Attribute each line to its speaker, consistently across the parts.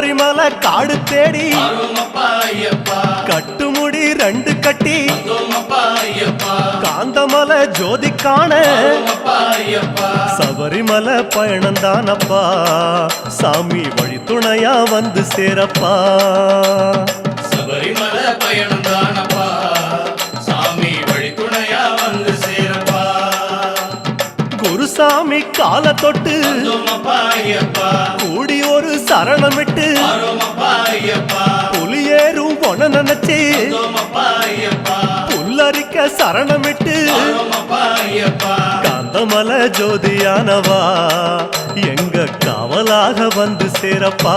Speaker 1: சபரிமலை காடு தேடி கட்டுமுடி ரெண்டு கட்டி காந்தமலை ஜோதி காண
Speaker 2: ஆரோமப்பா ஐயப்பா
Speaker 1: சபரிமலை பயணம் தானப்பா சாமி வழி துணையா வந்து சேரப்பா.
Speaker 2: சபரிமலை பயணம் தானப்பா
Speaker 1: குருசாமி கால தொட்டு கூடி ஒரு சரணமிட்டு
Speaker 2: ஆரோமப்பா ஐயப்பா
Speaker 1: புலியேறும் பொன நினைச்சு புல்லரிக்க சரணமிட்டு காந்தமல ஜோதியானவா எங்க காவலாக வந்து சேரப்பா.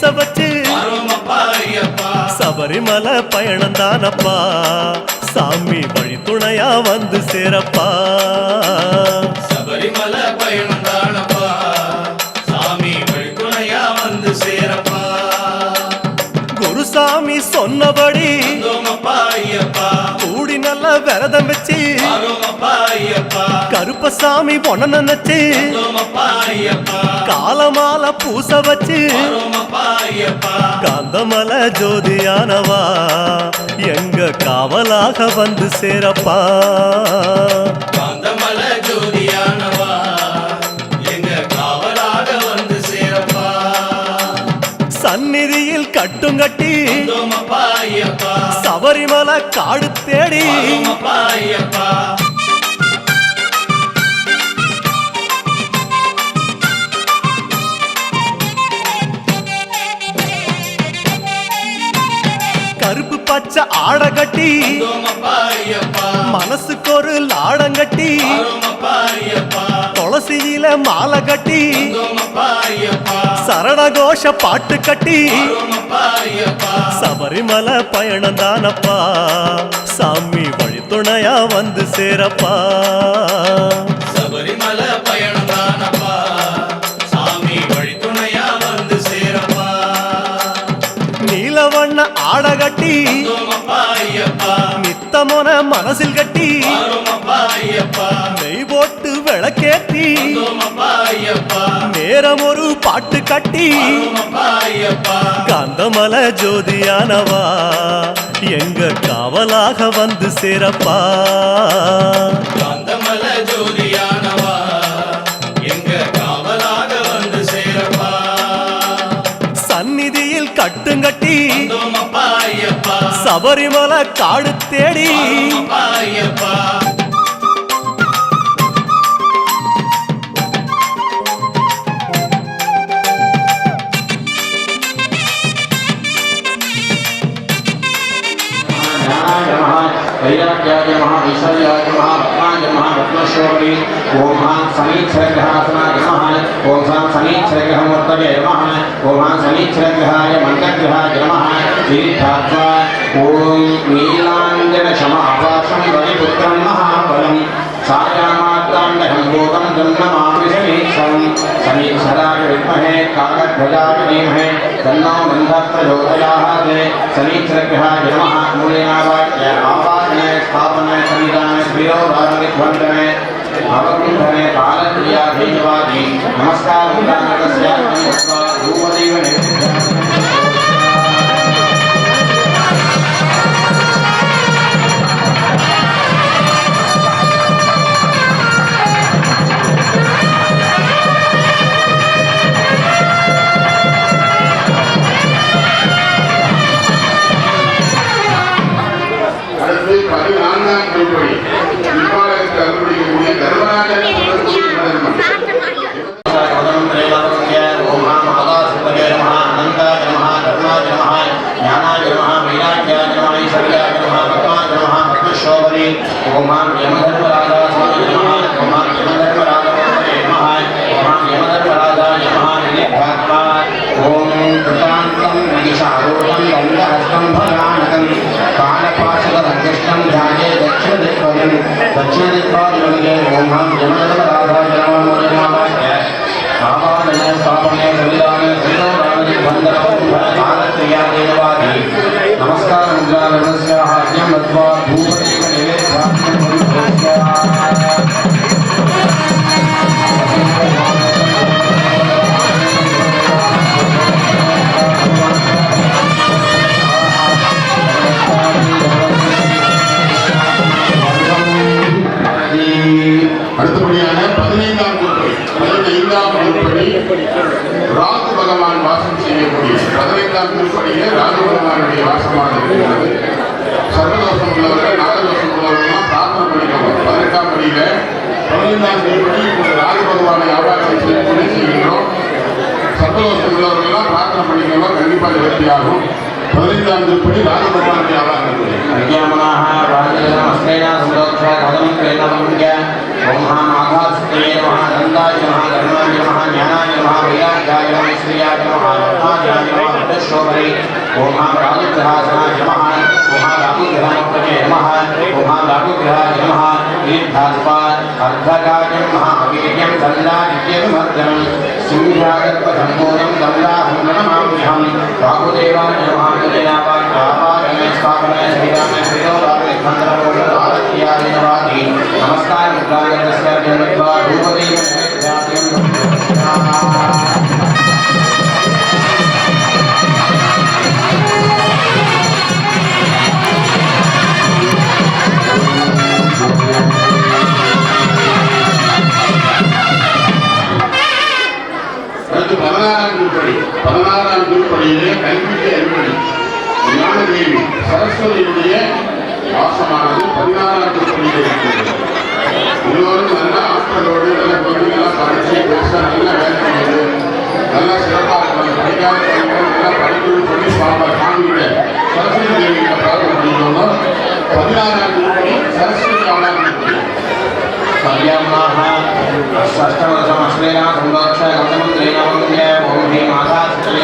Speaker 1: பூச வச்சு சபரிமலை பயணம் தானப்பா சாமி வழி துணையா வந்து சேரப்பா.
Speaker 2: சபரிமலை பயணம் தானப்பா சாமி வழித்துணையா வந்து சேரப்பா.
Speaker 1: குருசாமி சொன்னபடி கூடி நல்ல விரதம் வச்சு
Speaker 2: ஐயப்பா
Speaker 1: கருப்பசாமி பொண்ண நினைச்சு காலமால பூச வச்சு காந்தமல ஜோதியானவா எங்க காவலாக வந்து சேரப்பா.
Speaker 2: காந்தமல ஜோதியானவா எங்க காவலாக வந்து சேரப்பா.
Speaker 1: சந்நிதியில் கட்டுங்கட்டி சபரிமலை காடு தேடி துளசியில மாலை கட்டி சரணகோஷ பாட்டு கட்டி சபரிமலை பயணம் தானப்பா. சாமி வழி துணையா வந்து சேரப்பா.
Speaker 2: சபரிமலை பயணம் தானப்பா. சாமி வழித்துணையா வந்து சேரப்பா.
Speaker 1: நீலவண்ண ஆடை கட்டி
Speaker 2: தோமப்பா ஐயப்பா.
Speaker 1: நித்தமொன மனசில் கட்டி போட்டு விளக்கேத்தி. நேரம் ஒரு பாட்டு கட்டி. காந்தமல ஜோதியானவா எங்க காவலாக வந்து சேரப்பா.
Speaker 2: காந்தமல ஜோதியானவா எங்க காவலாக வந்து சேரப்பா.
Speaker 1: சந்நிதியில் கட்டுங்கட்டி சபரிமலை காடு தேடி.
Speaker 2: समीक्षग्रहं
Speaker 3: वर्तते नमः ओमां समीक्षग्रहाय मन्दग्रहाय नमः तीर्थात्वा ॐ नीलाञ्जनशमापाशं रविपुत्रं महाबलं सायामार्ताण्डशम्भोगं तन्नमामि समीक्षराय विद्महे काकध्वजाय धीमहे तन्नो गन्धप्रचोदयाः ते समीक्षग्रहाय नमः मूल्यावाक्य आपादने स्थापने समिदाने प्रियो
Speaker 4: राजविध्वन्दने भवग्निभवे बालक्रियाधीशवादी नमस्कारं दानकस्य धूपदेव
Speaker 3: नैवेद्यम् ಪಕ್ಷೇದ ಪಕ್ಷೇದ ಓಂ ಹಾಂ ಜನ
Speaker 4: அடுத்தபடியான பதினைந்தாம் உருப்படி பதினைந்தாம் உருப்படி ராகு பகவான் வாசம் செய்யக்கூடிய பதினைந்தாம் உருப்படியே ராகு பகவானுடைய வாசமாக இருக்கிறது. சர்வதோஷம் உள்ளவர்கள் நாகதோஷம் உள்ளவர்கள் பிரார்த்தனை பண்ணிக்கணும் பதினெட்டாம் படியில பதினைந்தாம் உருப்படி இப்போது ராகு பகவானை ஆராதனை செய்யக்கூடிய செய்கின்றோம். சர்வதோஷம் உள்ளவர்கள்லாம் பிரார்த்தனை பண்ணிக்கணும் கண்டிப்பாக நிவர்த்தியாகும் பதினைந்தாம் உருப்படி ராகு பகவானுடைய
Speaker 3: ஆராதனை. செய்யும் श्रीयाजमहात्माजाजमहादशोभरे ओमाराजुग्रहासनाय नमः ओमाराजुग्रहमत्तके नमः ओमाराजुग्रहाय नमः दीर्घास्पात् अर्धकाजं महावीर्यं दण्डादित्यं वर्धनं सिंहागर्भसम्पूर्णं दण्डाहं नमाम्यहं राहुदेवाय नमः स्थापनाय श्रीरामाय श्रीरामाय नमस्कार मित्राय तस्कर जन्मत्वा रूपदेव
Speaker 4: சரஸ்வதியுடைய வாசமானது பதினாறாம் திருப்படியில் இருக்கிறது எல்லோரும் நல்ல ஆட்களோடு நல்ல குழந்தைகள்லாம் படிச்சு பெருசாக நல்ல வேலை செய்யுது நல்லா சிறப்பாக இருக்கணும் படிக்காத குழந்தைகள் நல்லா படிக்கணும்னு சொல்லி பாப்பா சாமியில சரஸ்வதி தேவியில பிரார்த்தனை பண்ணிக்கணும் பதினாறாம் திருப்படி சரஸ்வதி ஆளாம் திருப்படி
Speaker 3: संयमाः षष्ठवर्षमश्वेन संरक्ष गौतमन्त्रेण वन्द्य ॐ ह्रीं मातास्त्रे